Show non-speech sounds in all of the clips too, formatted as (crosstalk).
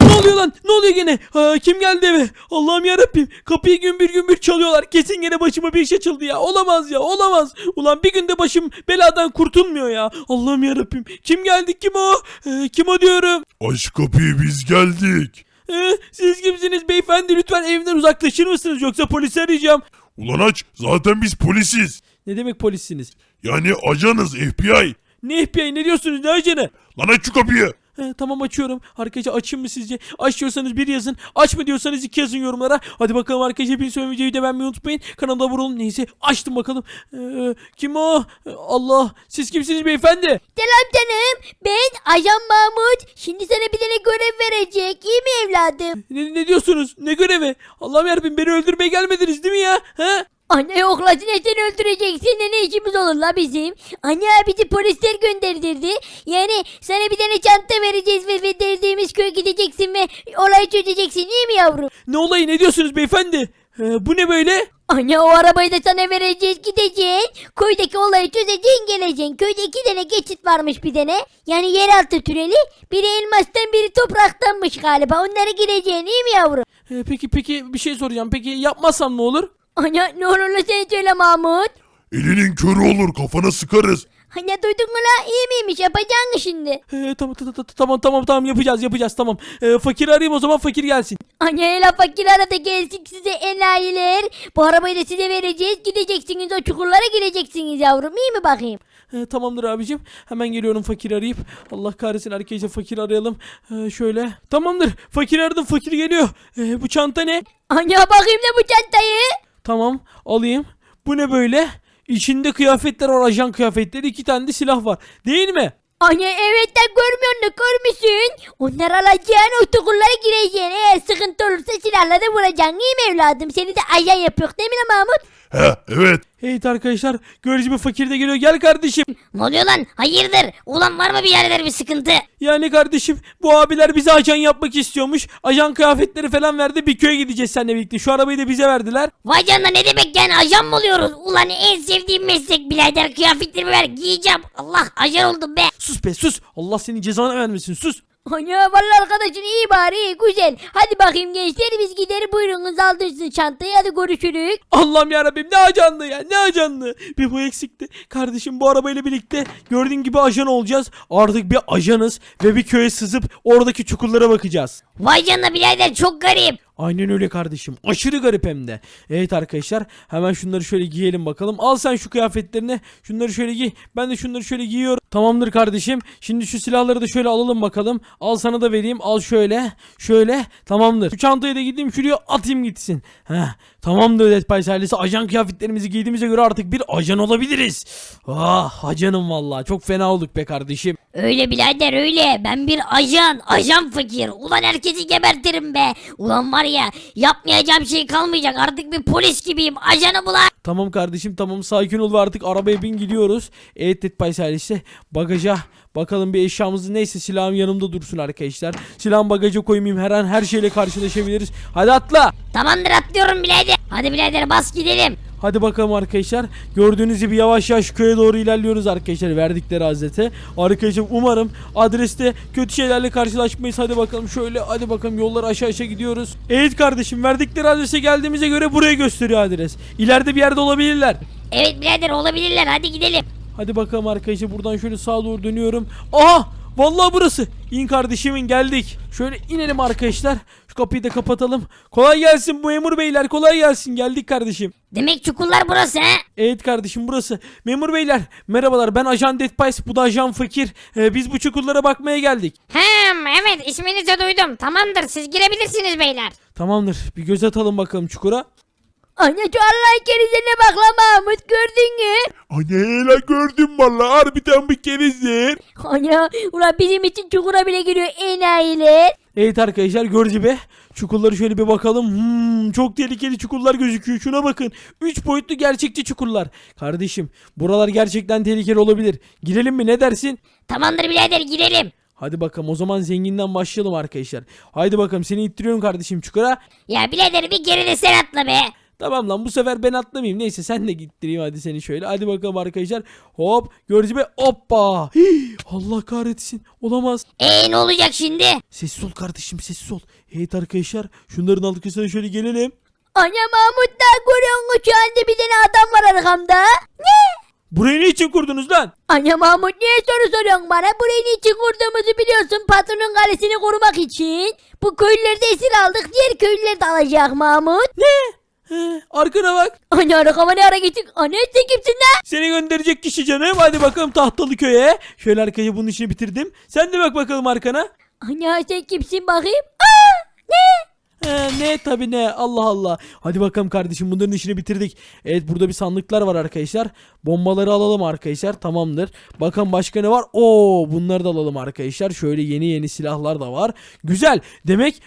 ne oluyor lan? Ne oluyor gene? Ha, kim geldi eve? Allah'ım yarabbim. Kapıyı gümbür gümbür çalıyorlar. Kesin gene başıma bir iş açıldı ya. Olamaz ya olamaz. Ulan bir günde başım beladan kurtulmuyor ya. Allah'ım yarabbim. Kim geldi kim o? Ee, kim o diyorum. Aç kapıyı biz geldik. Ee, siz kimsiniz beyefendi? Lütfen evimden uzaklaşır mısınız? Yoksa polisi arayacağım. Ulan aç zaten biz polisiz. Ne demek polissiniz? Yani ajanız FBI. Ne FBI ne diyorsunuz ne ajanı? Lan aç şu kapıyı. He, tamam açıyorum. Arkadaşlar açayım mı sizce? Aç diyorsanız bir yazın. Aç mı diyorsanız iki yazın yorumlara. Hadi bakalım arkadaşlar bir sonraki videoyu da beğenmeyi unutmayın. Kanala abone olun. Neyse açtım bakalım. Ee, kim o? Ee, Allah. Siz kimsiniz beyefendi? Selam canım. Ben Ajan Mahmut. Şimdi sana bir tane görev verecek. İyi mi evladım? Ne, ne diyorsunuz? Ne görevi? Allah'ım yarabbim beni öldürmeye gelmediniz değil mi ya? He? Anne yok la seni seni öldürecek. Seninle ne işimiz olur la bizim? Anne bizi polisler gönderdirdi. Yani sana bir tane çanta vereceğiz ve verdiğimiz köye gideceksin ve olayı çözeceksin iyi mi yavrum? Ne olayı ne diyorsunuz beyefendi? Ee, bu ne böyle? Anne o arabayı da sana vereceğiz gideceksin. Köydeki olayı çözeceksin geleceksin. Köyde iki tane geçit varmış bir tane. Yani yeraltı tüneli. Biri elmastan biri topraktanmış galiba. Onlara gireceksin iyi mi yavrum? Ee, peki peki bir şey soracağım. Peki yapmazsam ne olur? Anne ne olur la sen söyle Mahmut. Elinin körü olur kafana sıkarız. Anne duydun mu la iyi miymiş yapacaksın mı şimdi? Ee, tamam tamam tamam tamam tamam tamam yapacağız yapacağız tamam. Ee, fakir arayayım o zaman fakir gelsin. Anne la fakir arada gelsin size enayiler. Bu arabayı da size vereceğiz. Gideceksiniz o çukurlara gireceksiniz yavrum. İyi mi bakayım? Ee, tamamdır abicim. Hemen geliyorum fakir arayıp. Allah kahretsin arkadaşlar fakir arayalım. Ee, şöyle. Tamamdır. Fakir aradım fakir geliyor. Ee, bu çanta ne? Anne bakayım da bu çantayı. Tamam alayım. Bu ne böyle? İçinde kıyafetler var ajan kıyafetleri. iki tane de silah var. Değil mi? Anne evet de görmüyorsun da görmüşsün. Onları alacaksın o çukurlara gireceksin. Eğer sıkıntı olursa silahla da vuracaksın. İyi mi evladım? Seni de ajan yapıyor değil mi Mahmut? He evet. Evet arkadaşlar. Gördüğünüz gibi fakir de geliyor. Gel kardeşim. Ne oluyor lan? Hayırdır? Ulan var mı bir yerlerde bir sıkıntı? Yani kardeşim bu abiler bize ajan yapmak istiyormuş. Ajan kıyafetleri falan verdi. Bir köye gideceğiz seninle birlikte. Şu arabayı da bize verdiler. Vay canına ne demek yani ajan mı oluyoruz? Ulan en sevdiğim meslek birader kıyafetlerimi ver giyeceğim. Allah ajan oldum be. Sus be sus. Allah senin cezanı vermesin sus. Anne vallahi arkadaşın iyi bari iyi güzel. Hadi bakayım gençler biz gider buyurunuz aldırsın çantayı hadi görüşürük. Allah'ım yarabbim ne ajandı ya ne ajandı. Bir bu eksikti. Kardeşim bu arabayla birlikte gördüğün gibi ajan olacağız. Artık bir ajanız ve bir köye sızıp oradaki çukurlara bakacağız. Vay canına birader çok garip. Aynen öyle kardeşim. Aşırı garip hem de. Evet arkadaşlar hemen şunları şöyle giyelim bakalım. Al sen şu kıyafetlerini. Şunları şöyle giy. Ben de şunları şöyle giyiyorum. Tamamdır kardeşim. Şimdi şu silahları da şöyle alalım bakalım. Al sana da vereyim. Al şöyle. Şöyle. Tamamdır. Şu çantayı da gideyim şuraya atayım gitsin. Heh. Tamamdır Dead Pies ailesi. Ajan kıyafetlerimizi giydiğimize göre artık bir ajan olabiliriz. Ah ajanım vallahi. Çok fena olduk be kardeşim. Öyle birader öyle. Ben bir ajan. Ajan fakir. Ulan herkesi gebertirim be. Ulan var ya yapmayacağım şey kalmayacak. Artık bir polis gibiyim. Ajanım ulan. Tamam kardeşim tamam sakin ol ve artık arabaya bin gidiyoruz. Evet Pies ailesi bagaja bakalım bir eşyamızı neyse silahım yanımda dursun arkadaşlar. Silahımı bagaja koymayayım her an her şeyle karşılaşabiliriz. Hadi atla. Tamamdır atlıyorum birader. Hadi birader bas gidelim. Hadi bakalım arkadaşlar. Gördüğünüz gibi yavaş yavaş köye doğru ilerliyoruz arkadaşlar verdikleri hazrete. Arkadaşlar umarım adreste kötü şeylerle karşılaşmayız. Hadi bakalım şöyle hadi bakalım yollar aşağı aşağı gidiyoruz. Evet kardeşim verdikleri adrese geldiğimize göre burayı gösteriyor adres. İleride bir yerde olabilirler. Evet birader olabilirler. Hadi gidelim. Hadi bakalım arkadaşlar buradan şöyle sağa doğru dönüyorum. Aha! Vallahi burası. İn kardeşimin geldik. Şöyle inelim arkadaşlar. Şu kapıyı da kapatalım. Kolay gelsin bu memur beyler kolay gelsin. Geldik kardeşim. Demek çukurlar burası ha? Evet kardeşim burası. Memur beyler merhabalar ben Ajan Dead Pies bu da Ajan Fakir. Ee, biz bu çukurlara bakmaya geldik. Hem evet isminizi duydum. Tamamdır siz girebilirsiniz beyler. Tamamdır bir göz atalım bakalım çukura. Anne şu Allah kerizine bak la Mahmut gördün mü? Anne hele gördüm valla harbiden bir kerizdir. Anne ulan bizim için çukura bile giriyor enayiler. Evet arkadaşlar gördüğünüz gibi çukurları şöyle bir bakalım. Hmm, çok tehlikeli çukurlar gözüküyor. Şuna bakın. 3 boyutlu gerçekçi çukurlar. Kardeşim buralar gerçekten tehlikeli olabilir. Girelim mi ne dersin? Tamamdır birader girelim. Hadi bakalım o zaman zenginden başlayalım arkadaşlar. Haydi bakalım seni ittiriyorum kardeşim çukura. Ya birader bir kere de sen atla be. Tamam lan bu sefer ben atlamayayım. Neyse sen de gittireyim hadi seni şöyle. Hadi bakalım arkadaşlar. Hop gördüğünüz gibi hoppa. Hii, Allah kahretsin. Olamaz. Eee ne olacak şimdi? Sessiz ol kardeşim sessiz ol. Evet arkadaşlar şunların arkasına şöyle gelelim. Ana Mahmut da görüyorsun şu anda bir tane adam var arkamda. Ne? Burayı ne için kurdunuz lan? Ana Mahmut niye soru soruyorsun bana? Burayı niçin kurduğumuzu biliyorsun. Patronun kalesini korumak için. Bu köylüleri de esir aldık. Diğer köylüleri de alacak Mahmut. He, arkana bak. Ana arkama ne ara gittik? Ana sen kimsin lan? Seni gönderecek kişi canım. Hadi bakalım tahtalı köye. Şöyle arkaya bunun işini bitirdim. Sen de bak bakalım arkana. Ana sen kimsin bakayım? Aa, ne? Ne tabi ne Allah Allah. Hadi bakalım kardeşim bunların işini bitirdik. Evet burada bir sandıklar var arkadaşlar. Bombaları alalım arkadaşlar tamamdır. Bakın başka ne var? Oo bunları da alalım arkadaşlar. Şöyle yeni yeni silahlar da var. Güzel. Demek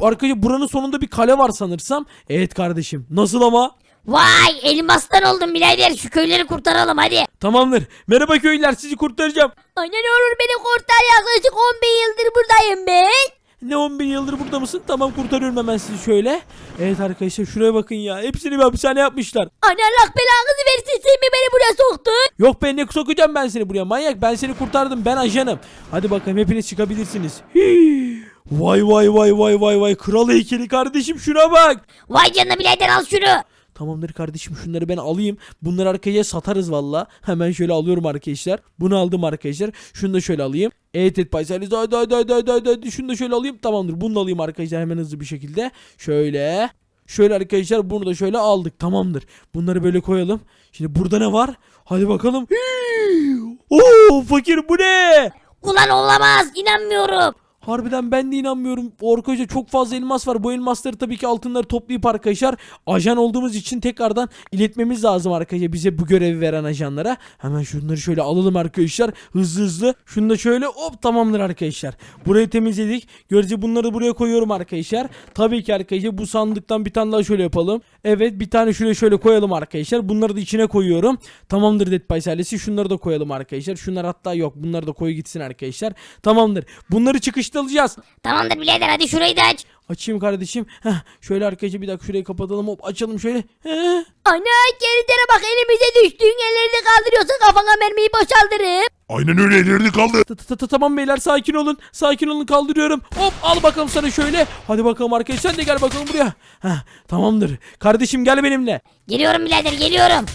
arkadaşlar buranın sonunda bir kale var sanırsam. Evet kardeşim. Nasıl ama? Vay elmastan oldum birader şu köyleri kurtaralım hadi. Tamamdır. Merhaba köylüler sizi kurtaracağım. Ana ne olur beni kurtar yaklaşık 11 yıldır buradayım ben. Ne 10 bin yıldır burada mısın? Tamam kurtarıyorum hemen sizi şöyle. Evet arkadaşlar şuraya bakın ya. Hepsini bir hapishane yapmışlar. Ana Allah belanızı versin sen mi beni buraya soktun? Yok ben ne sokacağım ben seni buraya manyak. Ben seni kurtardım. Ben ajanım. Hadi bakalım hepiniz çıkabilirsiniz. Hii. Vay vay vay vay vay vay. Kral heykeli kardeşim şuna bak. Vay canına birader al şunu. Tamamdır kardeşim şunları ben alayım. Bunları arkaya satarız valla. Hemen şöyle alıyorum arkadaşlar. Bunu aldım arkadaşlar. Şunu da şöyle alayım. Evet evet Paysaliz. Hadi hadi hadi hadi hadi. Şunu da şöyle alayım. Tamamdır. Bunu da alayım arkadaşlar hemen hızlı bir şekilde. Şöyle. Şöyle arkadaşlar bunu da şöyle aldık. Tamamdır. Bunları böyle koyalım. Şimdi burada ne var? Hadi bakalım. Oo fakir bu ne? Ulan olamaz inanmıyorum. Harbiden ben de inanmıyorum. Orkoca çok fazla elmas var. Bu elmasları tabii ki altınları toplayıp arkadaşlar ajan olduğumuz için tekrardan iletmemiz lazım arkadaşlar. Bize bu görevi veren ajanlara. Hemen şunları şöyle alalım arkadaşlar. Hızlı hızlı. Şunu da şöyle hop tamamdır arkadaşlar. Burayı temizledik. Görece bunları buraya koyuyorum arkadaşlar. Tabii ki arkadaşlar bu sandıktan bir tane daha şöyle yapalım. Evet bir tane şuraya şöyle koyalım arkadaşlar. Bunları da içine koyuyorum. Tamamdır Dead Pies ailesi. Şunları da koyalım arkadaşlar. Şunlar hatta yok. Bunları da koy gitsin arkadaşlar. Tamamdır. Bunları çıkışta alacağız. Tamamdır birader hadi şurayı da aç. Açayım kardeşim. Heh, şöyle arkadaşlar bir dakika şurayı kapatalım. Hop açalım şöyle. Heh. Ana gerilere bak elimize düştüğün ellerini kaldırıyorsun kafana mermiyi boşaldırıp. Aynen öyle ellerini kaldır. Ta- ta- ta- Tamam beyler sakin olun. Sakin olun kaldırıyorum. Hop al bakalım sana şöyle. Hadi bakalım arkadaşlar sen de gel bakalım buraya. Heh, tamamdır. Kardeşim gel benimle. Geliyorum birader geliyorum.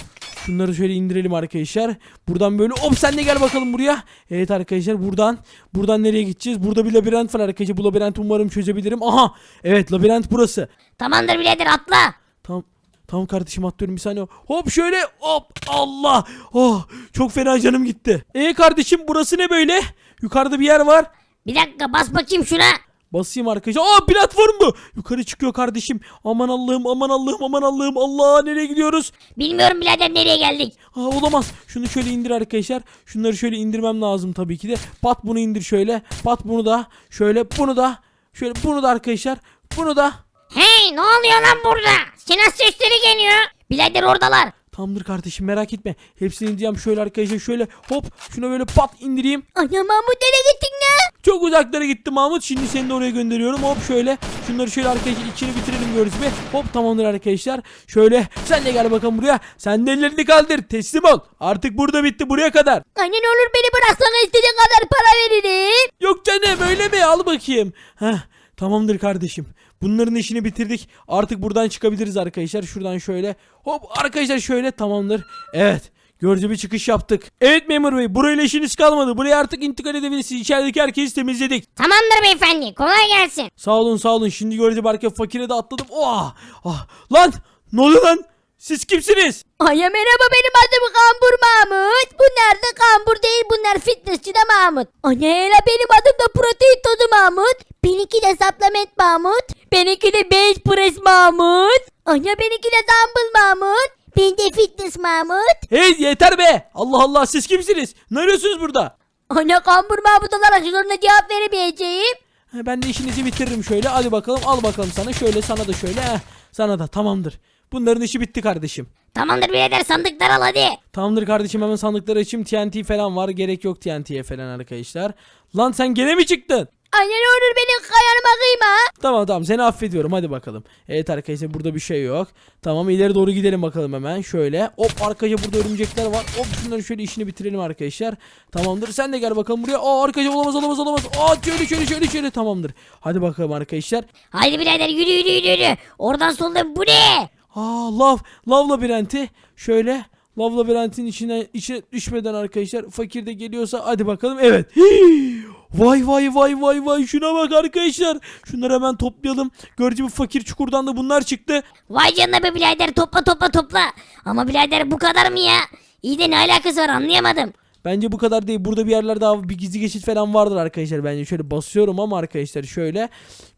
Şunları şöyle indirelim arkadaşlar. Buradan böyle hop sen de gel bakalım buraya. Evet arkadaşlar buradan. Buradan nereye gideceğiz? Burada bir labirent var arkadaşlar. Bu labirenti umarım çözebilirim. Aha. Evet labirent burası. Tamamdır birader atla. Tamam. Tamam kardeşim atlıyorum bir saniye. Hop şöyle hop Allah. Oh çok fena canım gitti. E kardeşim burası ne böyle? Yukarıda bir yer var. Bir dakika bas bakayım şuna. Basayım arkadaşlar. Aa platform bu. Yukarı çıkıyor kardeşim. Aman Allah'ım aman Allah'ım aman Allah'ım. Allah nereye gidiyoruz? Bilmiyorum birader nereye geldik. Aa olamaz. Şunu şöyle indir arkadaşlar. Şunları şöyle indirmem lazım tabii ki de. Pat bunu indir şöyle. Pat bunu da. Şöyle bunu da. Şöyle bunu da arkadaşlar. Bunu da. Hey ne oluyor lan burada? Silah sesleri geliyor. Birader oradalar. Tamamdır kardeşim merak etme. Hepsini indireceğim şöyle arkadaşlar şöyle hop şuna böyle pat indireyim. Ana Mahmut nereye gittin ne? Çok uzaklara gitti Mahmut. Şimdi seni de oraya gönderiyorum. Hop şöyle. Şunları şöyle arkadaşlar içini bitirelim görürüz bir. Hop tamamdır arkadaşlar. Şöyle sen de gel bakalım buraya. Sen de ellerini kaldır. Teslim ol. Artık burada bitti buraya kadar. Anne ne olur beni bıraksana istediğin kadar para veririm. Yok canım öyle mi? Al bakayım. Heh, tamamdır kardeşim. Bunların işini bitirdik. Artık buradan çıkabiliriz arkadaşlar. Şuradan şöyle. Hop arkadaşlar şöyle tamamdır. Evet. Görücü bir çıkış yaptık. Evet memur bey burayla işiniz kalmadı. Buraya artık intikal edebilirsiniz. İçerideki herkesi temizledik. Tamamdır beyefendi kolay gelsin. Sağ olun sağ olun. Şimdi görücü barka fakire de atladım. Oh, ah. Lan ne oluyor lan? Siz kimsiniz? Ay merhaba benim adım Kambur Mahmut. Bunlar da Kambur değil bunlar fitnessçi de Mahmut. Hele benim adım da protein tozu Mahmut. Benimki de supplement Mahmut. Benimki de bench press Mahmut. Anne benimki de dumbbell Mahmut. Ben de fitness Mahmut. Hey yeter be. Allah Allah siz kimsiniz? Ne arıyorsunuz burada? Anne Kambur Mahmut olarak soruna cevap veremeyeceğim. Ben de işinizi bitiririm şöyle. Hadi bakalım al bakalım sana. Şöyle sana da şöyle. Heh, sana da tamamdır. Bunların işi bitti kardeşim. Tamamdır birader sandıklar al hadi. Tamamdır kardeşim hemen sandıkları açayım. TNT falan var. Gerek yok TNT'ye falan arkadaşlar. Lan sen gene mi çıktın? Anne ne olur beni kayanıma kıyma. Tamam tamam seni affediyorum hadi bakalım. Evet arkadaşlar burada bir şey yok. Tamam ileri doğru gidelim bakalım hemen. Şöyle hop arkadaşlar burada örümcekler var. Hop şunların şöyle işini bitirelim arkadaşlar. Tamamdır sen de gel bakalım buraya. Aa arkadaşlar olamaz olamaz olamaz. Aa şöyle şöyle şöyle şöyle tamamdır. Hadi bakalım arkadaşlar. Haydi birader yürü yürü yürü yürü. Oradan solda bu ne? Aa lav lav labirenti. Şöyle lav labirentin içine içine düşmeden arkadaşlar fakir de geliyorsa hadi bakalım. Evet. Hii! (gasps) Vay vay vay vay vay şuna bak arkadaşlar. Şunları hemen toplayalım. Gördüğüm fakir çukurdan da bunlar çıktı. Vay canına be birader topla topla topla. Ama birader bu kadar mı ya? İyi de ne alakası var anlayamadım. Bence bu kadar değil. Burada bir yerler daha bir gizli geçit falan vardır arkadaşlar. Bence şöyle basıyorum ama arkadaşlar şöyle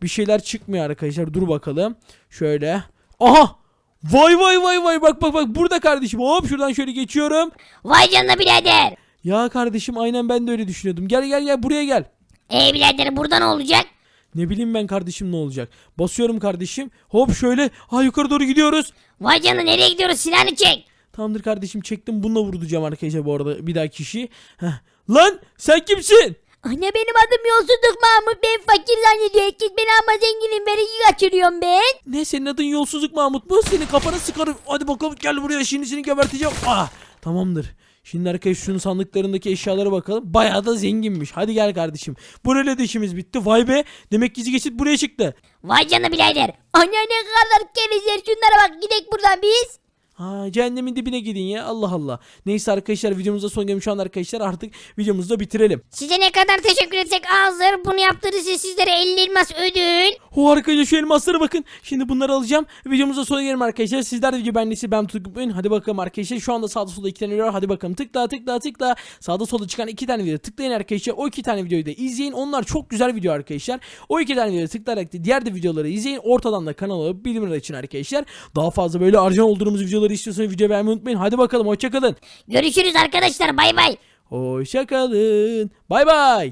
bir şeyler çıkmıyor arkadaşlar. Dur bakalım. Şöyle. Aha! Vay vay vay vay bak bak bak burada kardeşim. Hop şuradan şöyle geçiyorum. Vay canına birader. Ya kardeşim aynen ben de öyle düşünüyordum. Gel gel gel buraya gel. E birader burada ne olacak? Ne bileyim ben kardeşim ne olacak. Basıyorum kardeşim. Hop şöyle. Ha yukarı doğru gidiyoruz. Vay canına nereye gidiyoruz silahını çek. Tamamdır kardeşim çektim. Bununla vuracağım arkadaşlar bu arada bir daha kişi. Heh. Lan sen kimsin? Anne benim adım yolsuzluk Mahmut. Ben fakir zannediyor. Herkes beni ama zenginim. Vergi kaçırıyorum ben. Ne senin adın yolsuzluk Mahmut mu? Senin kafana sıkarım. Hadi bakalım gel buraya şimdi seni geberteceğim. Ah tamamdır. Şimdi arkadaş şunun sandıklarındaki eşyalara bakalım. Bayağı da zenginmiş. Hadi gel kardeşim. Burayla da işimiz bitti. Vay be. Demek gizli geçit buraya çıktı. Vay canına birader. Anne ne kadar kerizler. Şunlara bak. Gidek buradan biz. Ha cehennemin dibine gidin ya. Allah Allah. Neyse arkadaşlar videomuzda son gelmiş şu an arkadaşlar artık videomuzu da bitirelim. Size ne kadar teşekkür etsek azdır. Bunu yaptığınız için sizlere 50 elmas ödül. O arkadaşlar şu elmaslara bakın. Şimdi bunları alacağım. Videomuzda sona gelelim arkadaşlar. Sizler de video beğendiyseniz ben tutmayın. Hadi bakalım arkadaşlar. Şu anda sağda solda iki tane video var. Hadi bakalım tıkla tıkla tıkla. Sağda solda çıkan iki tane video tıklayın arkadaşlar. O iki tane videoyu da izleyin. Onlar çok güzel video arkadaşlar. O iki tane videoyu tıklayarak da diğer de videoları izleyin. Ortadan da kanala alıp bildirimleri açın arkadaşlar. Daha fazla böyle harcan olduğumuz videoları istiyorsanız video beğenmeyi unutmayın. Hadi bakalım hoşçakalın. Görüşürüz arkadaşlar bay bay. Hoşçakalın. Bay bay.